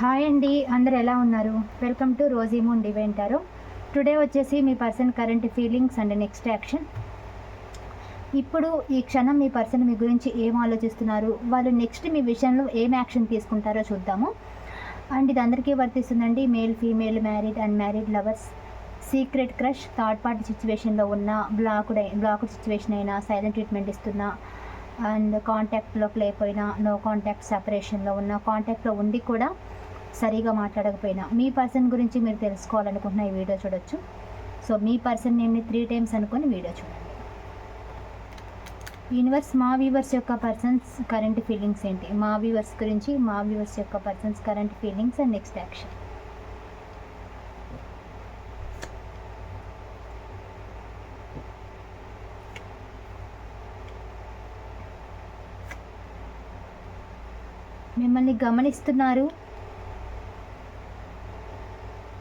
Hi అండి అందరు ఎలా ఉన్నారు? Welcome to Rosie Moon divine tarot today వచ్చేసి మీ person current feelings and next action ఇప్పుడు ఈ క్షణం మీ పర్సన్ మీ గురించి ఏం ఆలోచిస్తున్నారు? వాళ్ళు నెక్స్ట్ మీ విషయంలో ఏం యాక్షన్ తీసుకుంటారో చూద్దాము. అండ్ ఇది అందరికీ వర్తిస్తుందండి. Male female married and married lovers secret crush third party సిచ్యువేషన్లో ఉన్న బ్లాక్డ్ బ్లాక్డ్ సిచ్యువేషన్ అయినా సైలెంట్ ట్రీట్మెంట్ ఇస్తున్నా అండ్ కాంటాక్ట్లోకి లేకపోయినా నో కాంటాక్ట్ సపరేషన్లో ఉన్న కాంటాక్ట్లో ఉండి కూడా సరిగా మాట్లాడకపోయినా మీ పర్సన్ గురించి మీరు తెలుసుకోవాలనుకుంటున్న ఈ వీడియో చూడొచ్చు. సో మీ పర్సన్ నేమ్ని త్రీ టైమ్స్ అనుకొని వీడియో చూడండి. యూనివర్స్ మా వ్యూవర్స్ యొక్క పర్సన్స్ కరెంట్ ఫీలింగ్స్ ఏంటి? మా వ్యూవర్స్ గురించి మా వ్యూవర్స్ యొక్క persons current feelings and next action మిమ్మల్ని గమనిస్తున్నారు.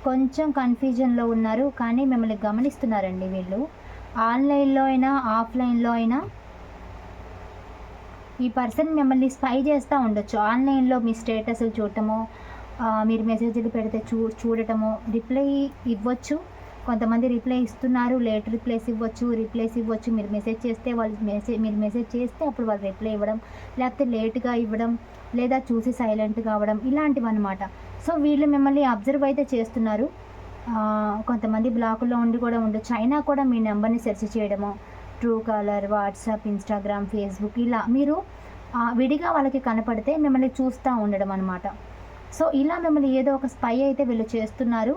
కొంచెం కన్ఫ్యూజన్లో ఉన్నారు కానీ మిమ్మల్ని గమనిస్తున్నారండి వీళ్ళు. ఆన్లైన్లో అయినా ఆఫ్లైన్లో అయినా ఈ పర్సన్ మిమ్మల్ని స్పై చేస్తూ ఉండొచ్చు. ఆన్లైన్లో మీ స్టేటస్లు చూడటము మీరు మెసేజ్లు పెడితే చూ చూడటము రిప్లై ఇవ్వచ్చు. కొంతమంది రిప్లై ఇస్తున్నారు లేట్ రిప్లైస్ ఇవ్వచ్చు రిప్లైస్ ఇవ్వచ్చు. మీరు మెసేజ్ చేస్తే వాళ్ళు మెసేజ్ మీరు మెసేజ్ చేస్తే అప్పుడు వాళ్ళు రిప్లై ఇవ్వడం లేకపోతే లేట్గా ఇవ్వడం లేదా చూసి సైలెంట్గా అవ్వడం ఇలాంటివి అనమాట సో వీళ్ళు మిమ్మల్ని అబ్జర్వ్ అయితే చేస్తున్నారు. కొంతమంది బ్లాకుల్లో ఉండి కూడా ఉండొచ్చు. అయినా కూడా మీ నెంబర్ని సెర్చ్ చేయడము Truecaller WhatsApp Instagram Facebook ఇలా మీరు విడిగా వాళ్ళకి కనపడితే మిమ్మల్ని చూస్తూ ఉండడం అనమాట సో ఇలా మిమ్మల్ని ఏదో ఒక స్పై అయితే వీళ్ళు చేస్తున్నారు.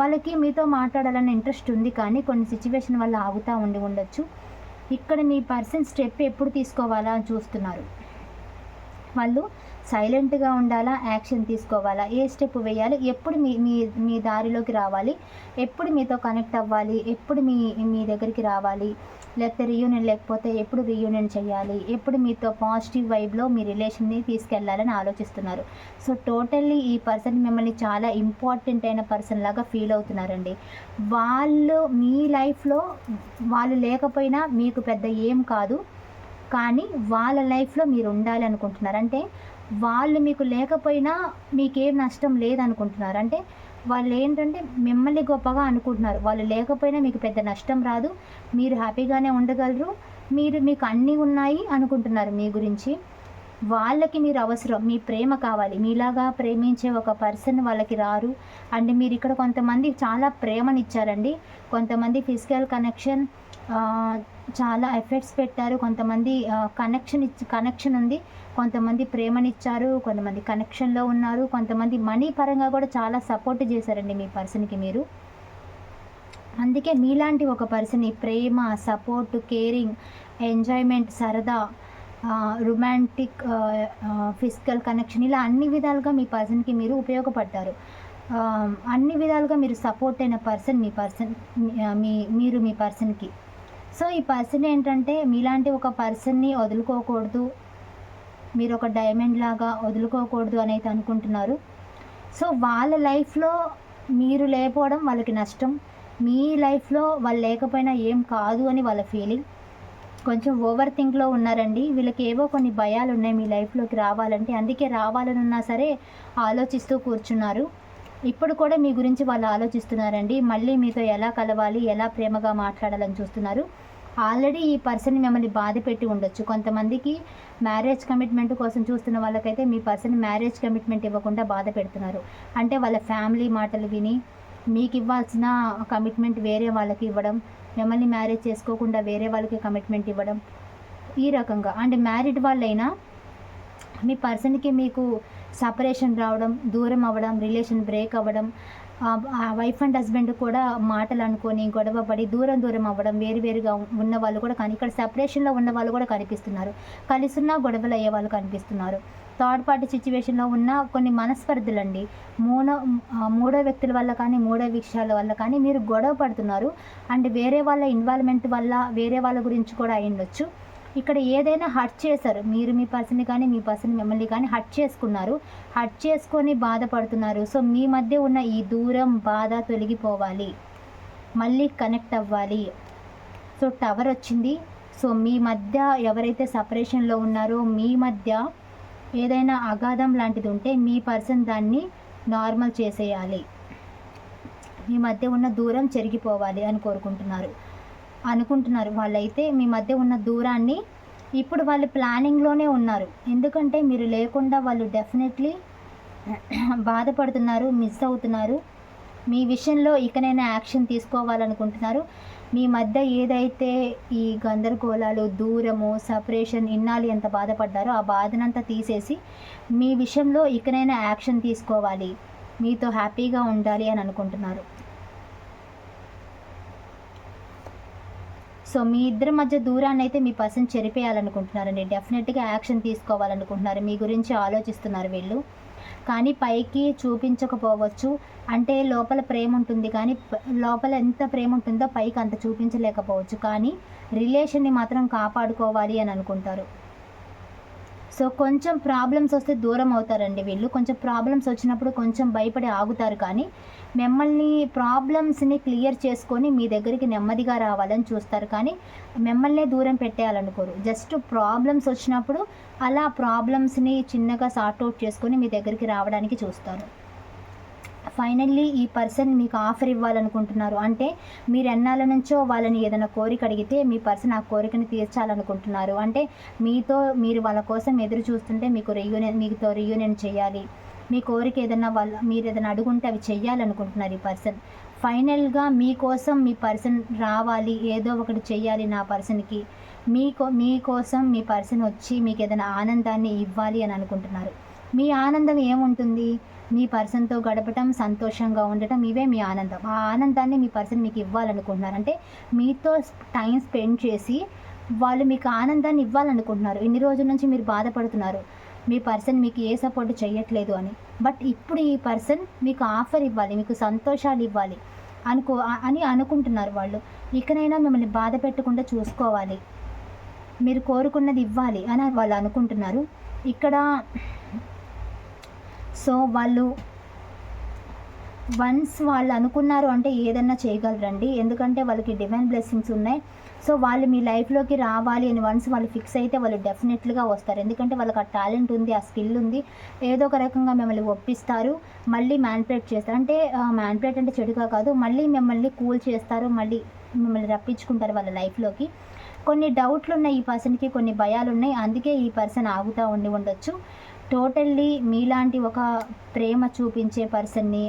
వాళ్ళకి మీతో మాట్లాడాలన్న ఇంట్రెస్ట్ ఉంది కానీ కొన్ని సిచ్యువేషన్ వల్ల ఆగుతూ ఉండి ఉండొచ్చు. ఇక్కడ మీ పర్సన్ స్టెప్ ఎప్పుడు తీసుకోవాలా అని చూస్తున్నారు. వాళ్ళు సైలెంట్గా ఉండాలా యాక్షన్ తీసుకోవాలా ఏ స్టెప్ వేయాలి ఎప్పుడు మీ మీ మీ దారిలోకి రావాలి ఎప్పుడు మీతో కనెక్ట్ అవ్వాలి ఎప్పుడు మీ మీ దగ్గరికి రావాలి లేకపోతే రీయూనియన్ లేకపోతే ఎప్పుడు రీయూనియన్ చేయాలి ఎప్పుడు మీతో పాజిటివ్ వైబ్లో మీ రిలేషన్ని తీసుకెళ్ళాలని ఆలోచిస్తున్నారు. సో టోటల్లీ ఈ పర్సన్ మిమ్మల్ని చాలా ఇంపార్టెంట్ అయిన పర్సన్ లాగా ఫీల్ అవుతున్నారండి. వాళ్ళు మీ లైఫ్లో వాళ్ళు లేకపోయినా మీకు పెద్ద ఏం కాదు. కానీ వాళ్ళ లైఫ్లో మీరు ఉండాలి అనుకుంటున్నారు. అంటే వాళ్ళు మీకు లేకపోయినా మీకేం నష్టం లేదనుకుంటున్నారు. అంటే వాళ్ళు ఏంటంటే మిమ్మల్ని గొప్పగా అనుకుంటున్నారు. వాళ్ళు లేకపోయినా మీకు పెద్ద నష్టం రాదు. మీరు హ్యాపీగానే ఉండగలరు. మీరు మీకు అన్నీ ఉన్నాయి అనుకుంటున్నారు మీ గురించి. వాళ్ళకి మీరు అవసరం మీ ప్రేమ కావాలి. మీలాగా ప్రేమించే ఒక పర్సన్ వాళ్ళకి రారు. అండ్ మీరు ఇక్కడ కొంతమంది చాలా ప్రేమనిచ్చారండి. కొంతమంది ఫిజికల్ కనెక్షన్ చాలా ఎఫర్ట్స్ పెట్టారు. కొంతమంది కనెక్షన్ ఇచ్చి కనెక్షన్ ఉంది. కొంతమంది ప్రేమనిచ్చారు. కొంతమంది కనెక్షన్లో ఉన్నారు. కొంతమంది మనీ పరంగా కూడా చాలా సపోర్ట్ చేశారండి మీ పర్సన్కి మీరు. అందుకే మీలాంటి ఒక పర్సన్ ప్రేమ సపోర్ట్ కేరింగ్ ఎంజాయ్మెంట్ సరదా రొమాంటిక్ ఫిజికల్ కనెక్షన్ ఇలా అన్ని విధాలుగా మీ పర్సన్కి మీరు ఉపయోగపడ్డారు అన్ని విధాలుగా మీరు సపోర్ట్ అయిన పర్సన్ మీ పర్సన్ మీ మీరు మీ పర్సన్కి సో ఈ పర్సన్ ఏంటంటే మీలాంటి ఒక పర్సన్ని వదులుకోకూడదు. మీరు ఒక డైమండ్ లాగా వదులుకోకూడదు అనేది అనుకుంటున్నారు. సో వాళ్ళ లైఫ్లో మీరు లేకపోవడం వాళ్ళకి నష్టం. మీ లైఫ్లో వాళ్ళు లేకపోయినా ఏం కాదు అని వాళ్ళ ఫీలింగ్ కొంచెం ఓవర్ థింక్లో ఉన్నారండి. వీళ్ళకి ఏవో కొన్ని భయాలు ఉన్నాయి మీ లైఫ్లోకి రావాలంటే. అందుకే రావాలనున్నా సరే ఆలోచిస్తూ కూర్చున్నారు. ఇప్పుడు కూడా మీ గురించి వాళ్ళు ఆలోచిస్తున్నారండి. మళ్ళీ మీతో ఎలా కలవాలి ఎలా ప్రేమగా మాట్లాడాలని చూస్తున్నారు. ఆల్రెడీ ఈ పర్సన్ మిమ్మల్ని బాధ పెట్టి ఉండొచ్చు. కొంతమందికి మ్యారేజ్ కమిట్మెంట్ కోసం చూస్తున్న వాళ్ళకైతే మీ పర్సన్ మ్యారేజ్ కమిట్మెంట్ ఇవ్వకుండా బాధ పెడుతున్నారు. అంటే వాళ్ళ ఫ్యామిలీ మాటలు విని మీకు ఇవ్వాల్సిన కమిట్మెంట్ వేరే వాళ్ళకి ఇవ్వడం మిమ్మల్ని మ్యారేజ్ చేసుకోకుండా వేరే వాళ్ళకి కమిట్మెంట్ ఇవ్వడం ఈ రకంగా. అండ్ మ్యారీడ్ వాళ్ళైనా మీ పర్సన్కి మీకు సపరేషన్ రావడం దూరం అవ్వడం రిలేషన్ బ్రేక్ అవ్వడం వైఫ్ అండ్ హస్బెండ్ కూడా మాటలు అనుకొని గొడవ పడి దూరం దూరం అవ్వడం వేరువేరుగా ఉన్న వాళ్ళు కూడా కానీ ఇక్కడ సపరేషన్లో ఉన్న వాళ్ళు కూడా కనిపిస్తున్నారు. కలిసున్న గొడవలు అయ్యే వాళ్ళు కనిపిస్తున్నారు. థర్డ్ పార్టీ సిచ్యువేషన్లో ఉన్న కొన్ని మనస్పర్ధలండి. మూడో మూడో వ్యక్తుల వల్ల కానీ మూడో విషయాల వల్ల కానీ మీరు గొడవ పడుతున్నారు. అండ్ వేరే వాళ్ళ ఇన్వాల్వ్మెంట్ వల్ల వేరే వాళ్ళ గురించి కూడా అయ్యుండొచ్చు. ఇక్కడ ఏదైనా హర్ట్ చేశారు మీరు మీ పర్సన్ని కానీ మీ పర్సన్ మిమ్మల్ని కానీ హర్ట్ చేసుకున్నారు హర్ట్ చేసుకొని బాధపడుతున్నారు. సో మీ మధ్య ఉన్న ఈ దూరం బాధ తొలగిపోవాలి. మళ్ళీ కనెక్ట్ అవ్వాలి. సో టవర్ వచ్చింది. సో మీ మధ్య ఎవరైతే సపరేషన్లో ఉన్నారో మీ మధ్య ఏదైనా అగాధం లాంటిది ఉంటే మీ పర్సన్ దాన్ని నార్మల్ చేసేయాలి. మీ మధ్య ఉన్న దూరం చెరిగిపోవాలి అని కోరుకుంటున్నారు. అనుకుంటున్నారు. వాళ్ళైతే మీ మధ్య ఉన్న దూరాన్ని ఇప్పుడు వాళ్ళు ప్లానింగ్లోనే ఉన్నారు. ఎందుకంటే మీరు లేకుండా వాళ్ళు డెఫినెట్లీ బాధపడుతున్నారు మిస్ అవుతున్నారు. మీ విషయంలో ఇకనైనా యాక్షన్ తీసుకోవాలనుకుంటున్నారు. మీ మధ్య ఏదైతే ఈ గందరగోళాలు దూరము సపరేషన్ ఇన్నాళ్ళు ఎంత బాధపడ్డారో ఆ బాధనంతా తీసేసి మీ విషయంలో ఇకనైనా యాక్షన్ తీసుకోవాలి. మీతో హ్యాపీగా ఉండాలి అని అనుకుంటున్నారు. సో మీ ఇద్దరి మధ్య దూరాన్ని అయితే మీ పర్సన్ చెరిపేయాలనుకుంటున్నారండి. డెఫినెట్గా యాక్షన్ తీసుకోవాలనుకుంటున్నారు. మీ గురించి ఆలోచిస్తున్నారు వీళ్ళు. కానీ పైకి చూపించకపోవచ్చు. అంటే లోపల ప్రేమ ఉంటుంది కానీ లోపల ఎంత ప్రేమ ఉంటుందో పైకి అంత చూపించలేకపోవచ్చు. కానీ రిలేషన్ని మాత్రం కాపాడుకోవాలి అని అనుకుంటారు. సో కొంచెం ప్రాబ్లమ్స్ వస్తే దూరం అవుతారండి వీళ్ళు. కొంచెం ప్రాబ్లమ్స్ వచ్చినప్పుడు కొంచెం భయపడి ఆగుతారు కానీ మిమ్మల్ని ప్రాబ్లమ్స్ని క్లియర్ చేసుకొని మీ దగ్గరికి నెమ్మదిగా రావాలని చూస్తారు కానీ మిమ్మల్నే దూరం పెట్టేయాలనుకోరు. జస్ట్ ప్రాబ్లమ్స్ వచ్చినప్పుడు అలా ప్రాబ్లమ్స్ని చిన్నగా సార్ట్ అవుట్ చేసుకొని మీ దగ్గరికి రావడానికి చూస్తారు. ఫైనల్లీ ఈ పర్సన్ మీకు ఆఫర్ ఇవ్వాలనుకుంటున్నారు. అంటే మీరు ఎన్నాళ్ళ నుంచో వాళ్ళని ఏదైనా కోరిక అడిగితే మీ పర్సన్ ఆ కోరికని తీర్చాలనుకుంటున్నారు. అంటే మీతో మీరు వాళ్ళ కోసం ఎదురు చూస్తుంటే మీకు రియూనియన్ మీతో రియూనియన్ చేయాలి. మీ కోరిక ఏదైనా వాళ్ళ మీరు ఏదైనా అడుగుంటే అవి చెయ్యాలనుకుంటున్నారు ఈ పర్సన్. ఫైనల్గా మీకోసం మీ పర్సన్ రావాలి ఏదో ఒకటి చెయ్యాలి నా పర్సన్కి. మీకో మీకోసం మీ పర్సన్ వచ్చి మీకు ఏదైనా ఆనందాన్ని ఇవ్వాలి అని అనుకుంటున్నారు. మీ ఆనందం ఏముంటుంది? మీ పర్సన్తో గడపటం సంతోషంగా ఉండటం ఇవే మీ ఆనందం. ఆ ఆనందాన్ని మీ పర్సన్ మీకు ఇవ్వాలనుకుంటున్నారు. అంటే మీతో టైం స్పెండ్ చేసి వాళ్ళు మీకు ఆనందాన్ని ఇవ్వాలనుకుంటున్నారు. ఇన్ని రోజుల నుంచి మీరు బాధపడుతున్నారు. మీ పర్సన్ మీకు ఏ సపోర్ట్ చేయట్లేదు అని. బట్ ఇప్పుడు ఈ పర్సన్ మీకు ఆఫర్ ఇవ్వాలి మీకు సంతోషాలు ఇవ్వాలి అనుకో అని అనుకుంటున్నారు వాళ్ళు. ఇకనైనా మిమ్మల్ని బాధ పెట్టకుండా చూసుకోవాలి. మీరు కోరుకున్నది ఇవ్వాలి అని వాళ్ళు అనుకుంటున్నారు. ఇక్కడ సో వాళ్ళు వన్స్ వాళ్ళు అనుకున్నారు అంటే ఏదన్నా చేయగలరండి. ఎందుకంటే వాళ్ళకి డివైన్ బ్లెస్సింగ్స్ ఉన్నాయి. సో వాళ్ళు మీ లైఫ్లోకి రావాలి అని వన్స్ వాళ్ళు ఫిక్స్ అయితే వాళ్ళు డెఫినెట్లీగా వస్తారు. ఎందుకంటే వాళ్ళకి ఆ టాలెంట్ ఉంది ఆ స్కిల్ ఉంది. ఏదో ఒక రకంగా మిమ్మల్ని ఒప్పిస్తారు. మళ్ళీ మ్యాన్పులేట్ చేస్తారు. అంటే మ్యాన్పులేట్ అంటే చెడుగా కాదు. మళ్ళీ మిమ్మల్ని కూల్ చేస్తారు. మళ్ళీ మిమ్మల్ని రప్పించుకుంటారు వాళ్ళ లైఫ్లోకి కొన్ని డౌట్లు ఉన్నాయి ఈ పర్సన్కి కొన్ని భయాలు ఉన్నాయి. అందుకే ఈ పర్సన్ ఆగుతూ ఉండి ఉండొచ్చు. టోటల్లీ మీలాంటి ఒక ప్రేమ చూపించే పర్సన్ని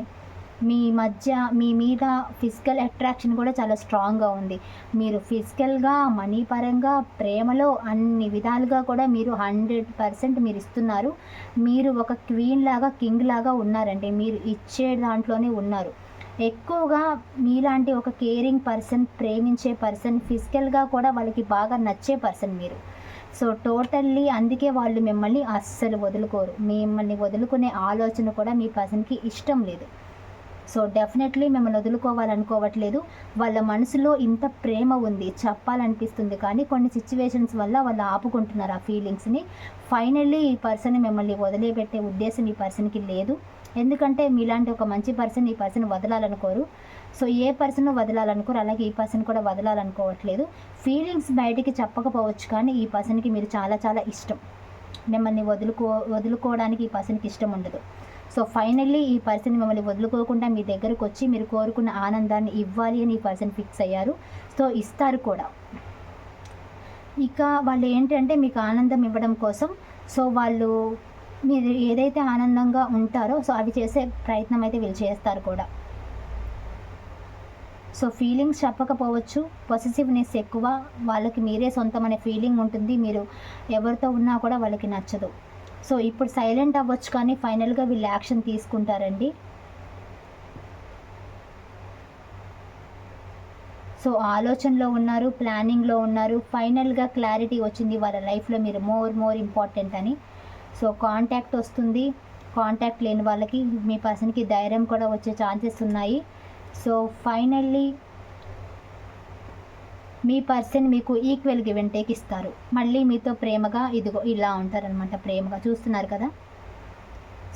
మీ మధ్య మీ మీద ఫిజికల్ అట్రాక్షన్ కూడా చాలా స్ట్రాంగ్గా ఉంది. మీరు ఫిజికల్గా మనీ పరంగా ప్రేమలో అన్ని విధాలుగా కూడా మీరు హండ్రెడ్ పర్సెంట్ మీరు ఇస్తున్నారు. మీరు ఒక క్వీన్ లాగా కింగ్ లాగా ఉన్నారండి. మీరు ఇచ్చే దాంట్లోనే ఉన్నారు. ఎక్కువగా మీలాంటి ఒక కేరింగ్ పర్సన్ ప్రేమించే పర్సన్ ఫిజికల్గా కూడా వాళ్ళకి బాగా నచ్చే పర్సన్ మీరు. సో టోటల్లీ అందుకే వాళ్ళు మిమ్మల్ని అస్సలు వదులుకోరు. మిమ్మల్ని వదులుకునే ఆలోచన కూడా మీ పర్సన్కి ఇష్టం లేదు. సో డెఫినెట్లీ మిమ్మల్ని వదులుకోవాలనుకోవట్లేదు. వాళ్ళ మనసులో ఇంత ప్రేమ ఉంది చెప్పాలనిపిస్తుంది కానీ కొన్ని సిచ్యువేషన్స్ వల్ల వాళ్ళు ఆపుకుంటున్నారు ఆ ఫీలింగ్స్ని. ఫైనల్లీ ఈ పర్సన్ మిమ్మల్ని వదిలిపెట్టే ఉద్దేశం ఈ పర్సన్కి లేదు. ఎందుకంటే మీలాంటి ఒక మంచి పర్సన్ ఈ పర్సన్ వదలాలనుకోరు. సో ఏ పర్సన్ వదలాలనుకోరు అలాగే ఈ పర్సన్ కూడా వదలాలనుకోవట్లేదు. ఫీలింగ్స్ బయటికి చెప్పకపోవచ్చు కానీ ఈ పర్సన్కి మీరు చాలా చాలా ఇష్టం. మిమ్మల్ని వదులుకో వదులుకోవడానికి ఈ పర్సన్కి ఇష్టం ఉండదు. సో ఫైనల్లీ ఈ పర్సన్ మిమ్మల్ని వదులుకోకుండా మీ దగ్గరకు వచ్చి మీరు కోరుకున్న ఆనందాన్ని ఇవ్వాలి అని ఈ పర్సన్ ఫిక్స్ అయ్యారు. సో ఇస్తారు కూడా. ఇక వాళ్ళు ఏంటంటే మీకు ఆనందం ఇవ్వడం కోసం సో వాళ్ళు మీరు ఏదైతే ఆనందంగా ఉంటారో సో అవి చేసే ప్రయత్నం అయితే వీళ్ళు చేస్తారు కూడా. సో ఫీలింగ్స్ చెప్పకపోవచ్చు పొసెసివ్నెస్ ఎక్కువ వాళ్ళకి మీరే సొంతం అనే ఫీలింగ్ ఉంటుంది మీరు ఎవరితో ఉన్నా కూడా వాళ్ళకి నచ్చదు. సో ఇప్పుడు సైలెంట్ అవ్వచ్చు కానీ ఫైనల్గా వీళ్ళు యాక్షన్ తీసుకుంటారండి. సో ఆలోచనలో ఉన్నారు ప్లానింగ్లో ఉన్నారు ఫైనల్గా క్లారిటీ వచ్చింది వాళ్ళ లైఫ్లో మీరు మోర్ మోర్ ఇంపార్టెంట్ అని. సో కాంటాక్ట్ వస్తుంది కాంటాక్ట్ లేని వాళ్ళకి మీ పర్సన్కి ధైర్యం కూడా వచ్చే ఛాన్సెస్ ఉన్నాయి. సో ఫైనల్లీ మీ పర్సన్ మీకు ఈక్వల్ గివ్ అండ్ టేక్ ఇస్తారు. మళ్ళీ మీతో ప్రేమగా ఇదిగో ఇలా ఉంటారనమాట ప్రేమగా చూస్తున్నారు కదా?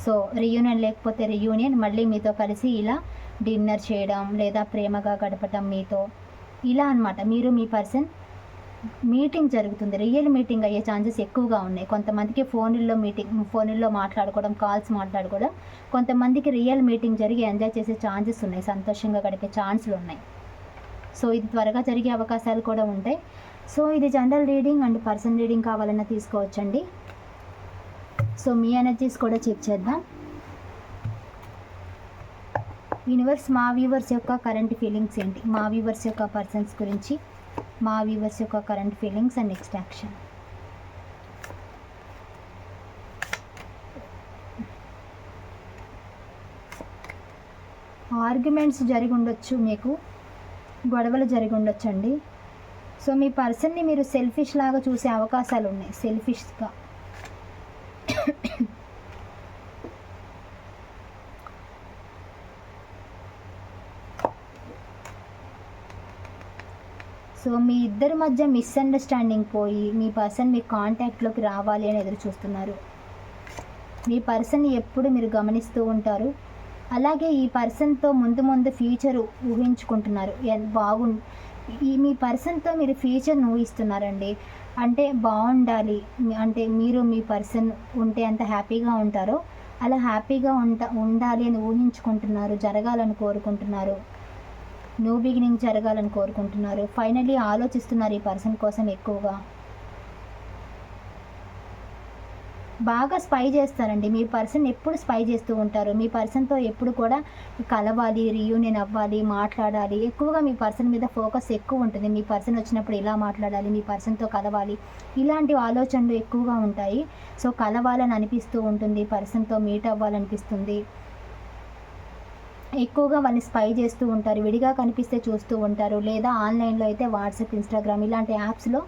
సో రియూనియన్ లేకపోతే రియూనియన్ మళ్ళీ మీతో కలిసి ఇలా డిన్నర్ చేయడం లేదా ప్రేమగా గడపటం మీతో ఇలా అనమాట మీరు మీ పర్సన్ మీటింగ్ జరుగుతుంది. రియల్ మీటింగ్ అయ్యే ఛాన్సెస్ ఎక్కువగా ఉన్నాయి. కొంతమందికి ఫోన్లో మీటింగ్ ఫోన్లో మాట్లాడుకోవడం కాల్స్ మాట్లాడుకోవడం కొంతమందికి రియల్ మీటింగ్ జరిగి ఎంజాయ్ చేసే ఛాన్సెస్ ఉన్నాయి. సంతోషంగా గడిపే ఛాన్సులు ఉన్నాయి. సో ఇది త్వరగా జరిగే అవకాశాలు కూడా ఉంటాయి. సో ఇది general reading and person reading కావాలన్నా తీసుకోవచ్చండి. సో మీ ఎనర్జీస్ కూడా చెక్ చేద్దాం. యూనివర్స్ మా వ్యూవర్స్ యొక్క కరెంట్ ఫీలింగ్స్ ఏంటి? మా వ్యూవర్స్ యొక్క పర్సన్స్ గురించి మా వ్యూవర్స్ యొక్క current feelings and next action arguments జరిగి ఉండొచ్చు మీకు. గొడవలు జరిగి ఉండొచ్చండి. సో మీ పర్సన్ని మీరు సెల్ఫిష్ లాగా చూసే అవకాశాలు ఉన్నాయి సెల్ఫిష్గా సో మీ ఇద్దరి మధ్య మిస్అండర్స్టాండింగ్ పోయి మీ పర్సన్ మీ కాంటాక్ట్లోకి రావాలి అని ఎదురు చూస్తున్నారు. మీ పర్సన్ ఎప్పుడు మీరు గమనిస్తూ ఉంటారు? అలాగే ఈ పర్సన్తో ముందు ముందు ఫ్యూచర్ ఊహించుకుంటున్నారు. బాగు ఈ మీ పర్సన్తో మీరు ఫ్యూచర్ని ఊహిస్తున్నారండి. అంటే బాగుండాలి. అంటే మీరు మీ పర్సన్ ఉంటే ఎంత హ్యాపీగా ఉంటారో అలా హ్యాపీగా ఉంట ఉండాలి అని ఊహించుకుంటున్నారు జరగాలని కోరుకుంటున్నారు. న్యూ బిగినింగ్ జరగాలని కోరుకుంటున్నారు. ఫైనలీ ఆలోచిస్తున్నారు ఈ పర్సన్ కోసం ఎక్కువగా. బాగా స్పై చేస్తారండి. మీ పర్సన్ ఎప్పుడు స్పై చేస్తూ ఉంటారు. మీ పర్సన్తో ఎప్పుడు కూడా కలవాలి రీయూనియన్ అవ్వాలి మాట్లాడాలి. ఎక్కువగా మీ పర్సన్ మీద ఫోకస్ ఎక్కువ ఉంటుంది. మీ పర్సన్ వచ్చినప్పుడు ఇలా మాట్లాడాలి మీ పర్సన్తో కలవాలి. ఇలాంటి ఆలోచనలు ఎక్కువగా ఉంటాయి. సో కలవాలని అనిపిస్తూ ఉంటుంది. పర్సన్తో మీట్ అవ్వాలనిపిస్తుంది. ఎక్కువగా వాళ్ళని స్పై చేస్తూ ఉంటారు విడిగా కనిపిస్తే చూస్తూ ఉంటారు. లేదా ఆన్లైన్లో అయితే వాట్సాప్ ఇన్స్టాగ్రామ్ ఇలాంటి యాప్స్లో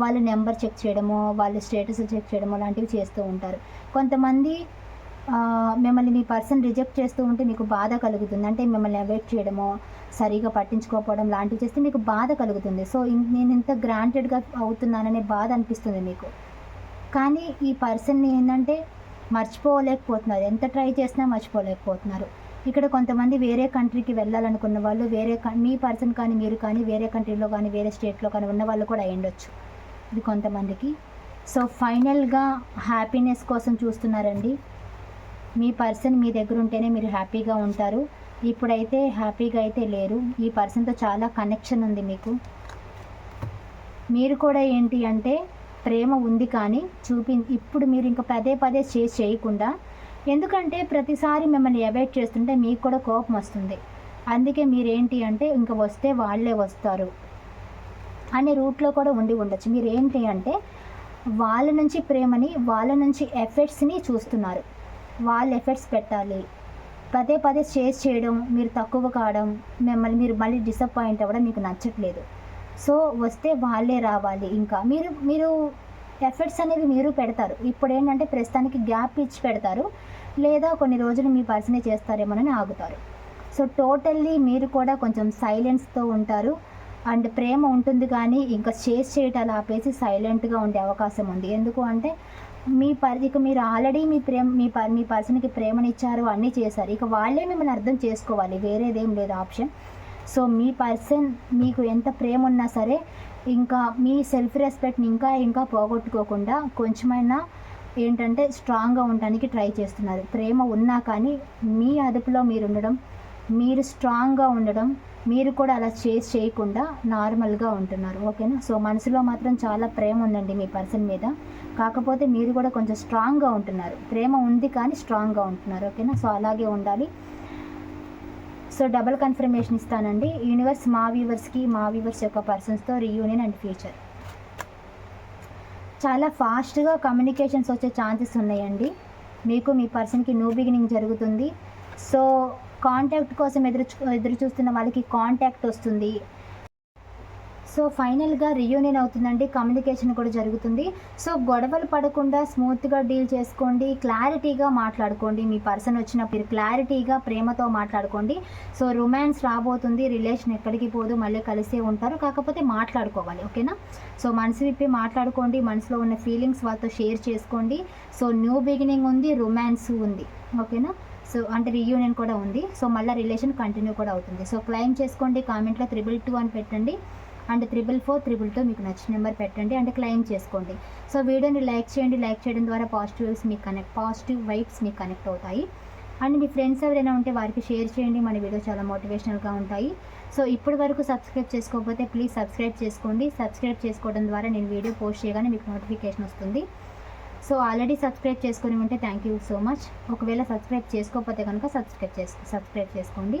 వాళ్ళ నెంబర్ చెక్ చేయడము వాళ్ళ స్టేటస్ చెక్ చేయడము లాంటివి చేస్తూ ఉంటారు. కొంతమంది మిమ్మల్ని మీ పర్సన్ రిజెక్ట్ చేస్తూ ఉంటే మీకు బాధ కలుగుతుంది. అంటే మిమ్మల్ని అవాయిడ్ చేయడము సరిగా పట్టించుకోకపోవడం లాంటివి చేస్తే మీకు బాధ కలుగుతుంది. సో నేను ఇంత గ్రాంటెడ్గా అవుతున్నాననే బాధ అనిపిస్తుంది మీకు. కానీ ఈ పర్సన్ని ఏంటంటే మర్చిపోలేకపోతున్నారు. ఎంత ట్రై చేసినా మర్చిపోలేకపోతున్నారు. ఇక్కడ కొంతమంది వేరే కంట్రీకి వెళ్ళాలనుకున్న వాళ్ళు వేరే మీ పర్సన్ కానీ మీరు కానీ వేరే కంట్రీలో కానీ వేరే స్టేట్లో కానీ ఉన్న వాళ్ళు కూడా అయ్యుండొచ్చు. ఇది కొంతమందికి. సో ఫైనల్గా హ్యాపీనెస్ కోసం చూస్తున్నారండి. మీ పర్సన్ మీ దగ్గర ఉంటేనే మీరు హ్యాపీగా ఉంటారు. ఇప్పుడైతే హ్యాపీగా అయితే లేరు. ఈ పర్సన్తో చాలా కనెక్షన్ ఉంది మీకు. మీరు కూడా ఏంటి అంటే ప్రేమ ఉంది కానీ చూపి ఇప్పుడు మీరు ఇంకా పదే పదే చేసి చేయకుండా ఎందుకంటే ప్రతిసారి మిమ్మల్ని అవాయిడ్ చేస్తుంటే మీకు కూడా కోపం వస్తుంది. అందుకే మీరేంటి అంటే ఇంకా వస్తే వాళ్ళే వస్తారు అనే రూట్లో కూడా ఉండి ఉండొచ్చు. మీరు ఏంటి అంటే వాళ్ళ నుంచి ప్రేమని వాళ్ళ నుంచి ఎఫెక్ట్స్ని చూస్తున్నారు. వాళ్ళు ఎఫెక్ట్స్ పెట్టాలి. పదే పదే చేజ్ చేయడం మీరు తక్కువ కావడం మిమ్మల్ని మీరు మళ్ళీ డిసప్పాయింట్ అవ్వడం మీకు నచ్చట్లేదు. సో వస్తే వాళ్ళే రావాలి. ఇంకా మీరు మీరు ఎఫర్ట్స్ అనేవి మీరు పెడతారు. ఇప్పుడు ఏంటంటే ప్రస్తుతానికి గ్యాప్ ఇచ్చి పెడతారు. లేదా కొన్ని రోజులు మీ పర్సనే చేస్తారేమోనని ఆగుతారు. సో టోటల్లీ మీరు కూడా కొంచెం సైలెన్స్తో ఉంటారు. అండ్ ప్రేమ ఉంటుంది కానీ ఇంకా చేస్ చేయటాలు ఆపేసి సైలెంట్గా ఉండే అవకాశం ఉంది. ఎందుకు అంటే మీ పరి ఇక మీరు ఆల్రెడీ మీ ప్రేమ మీ పర్ మీ పర్సన్కి ప్రేమనిచ్చారు అన్నీ చేశారు. ఇక వాళ్ళే మిమ్మల్ని అర్థం చేసుకోవాలి. వేరేదేం లేదు ఆప్షన్. సో మీ పర్సన్ మీకు ఎంత ప్రేమ ఉన్నా సరే ఇంకా మీ సెల్ఫ్ రెస్పెక్ట్ని ఇంకా ఇంకా పోగొట్టుకోకుండా కొంచెమైనా ఏంటంటే స్ట్రాంగ్గా ఉండడానికి ట్రై చేస్తున్నారు. ప్రేమ ఉన్నా కానీ మీ అదుపులో మీరు ఉండడం మీరు స్ట్రాంగ్గా ఉండడం మీరు కూడా అలా చేసి చేయకుండా నార్మల్గా ఉంటున్నారు. ఓకేనా సో మనసులో మాత్రం చాలా ప్రేమ ఉందండి మీ పర్సన్ మీద. కాకపోతే మీరు కూడా కొంచెం స్ట్రాంగ్గా ఉంటున్నారు. ప్రేమ ఉంది కానీ స్ట్రాంగ్గా ఉంటున్నారు. ఓకేనా సో అలాగే ఉండాలి. సో డబుల్ కన్ఫర్మేషన్ ఇస్తానండి. యూనివర్స్ మా వ్యూవర్స్కి మా వ్యూవర్స్ యొక్క పర్సన్స్తో రీయూనియన్ అండ్ ఫ్యూచర్ చాలా ఫాస్ట్గా కమ్యూనికేషన్స్ వచ్చే ఛాన్సెస్ ఉన్నాయండి. మీకు మీ పర్సన్కి న్యూ బిగినింగ్ జరుగుతుంది. సో కాంటాక్ట్ కోసం ఎదురు చూ- ఎదురు చూస్తున్న వాళ్ళకి కాంటాక్ట్ వస్తుంది. సో ఫైనల్గా రియూనియన్ అవుతుందండి. కమ్యూనికేషన్ కూడా జరుగుతుంది. సో గొడవలు పడకుండా స్మూత్గా డీల్ చేసుకోండి. క్లారిటీగా మాట్లాడుకోండి. మీ పర్సన్ వచ్చినప్పుడు మీరు క్లారిటీగా ప్రేమతో మాట్లాడుకోండి. సో రొమాన్స్ రాబోతుంది. రిలేషన్ ఎక్కడికి పోదు. మళ్ళీ కలిసే ఉంటారు. కాకపోతే మాట్లాడుకోవాలి. ఓకేనా? సో మనసు విప్పి మాట్లాడుకోండి. మనసులో ఉన్న ఫీలింగ్స్ వాళ్ళతో షేర్ చేసుకోండి. సో న్యూ బిగినింగ్ ఉంది. రొమాన్స్ ఉంది. ఓకేనా? సో అంటే రీయూనియన్ కూడా ఉంది. సో మళ్ళీ రిలేషన్ కంటిన్యూ కూడా అవుతుంది. సో క్లైమ్ చేసుకోండి. కామెంట్లో త్రిబుల్ టూ అని పెట్టండి. And triple four triple two మీకు నచ్చిన నెంబర్ పెట్టండి అండ్ క్లెయిమ్ చేసుకోండి. సో వీడియోని లైక్ చేయండి లైక్ చేయడం ద్వారా పాజిటివ్ వైబ్స్ మీకు కనెక్ట్ పాజిటివ్ వైబ్స్ మీకు కనెక్ట్ అవుతాయి. అండ్ మీ ఫ్రెండ్స్ ఎవరైనా ఉంటే వారికి షేర్ చేయండి మన వీడియో చాలా మోటివేషనల్గా ఉంటాయి. సో ఇప్పటి వరకు సబ్స్క్రైబ్ చేసుకోకపోతే ప్లీజ్ సబ్స్క్రైబ్ చేసుకోండి. సబ్స్క్రైబ్ చేసుకోవడం ద్వారా నేను వీడియో పోస్ట్ చేయగానే మీకు నోటిఫికేషన్ వస్తుంది. సో ఆల్రెడీ సబ్స్క్రైబ్ చేసుకుని ఉంటే థ్యాంక్ యూ సో మచ్. ఒకవేళ సబ్స్క్రైబ్ చేసుకోకపోతే కనుక సబ్స్క్రైబ్ చేసు సబ్స్క్రైబ్ చేసుకోండి.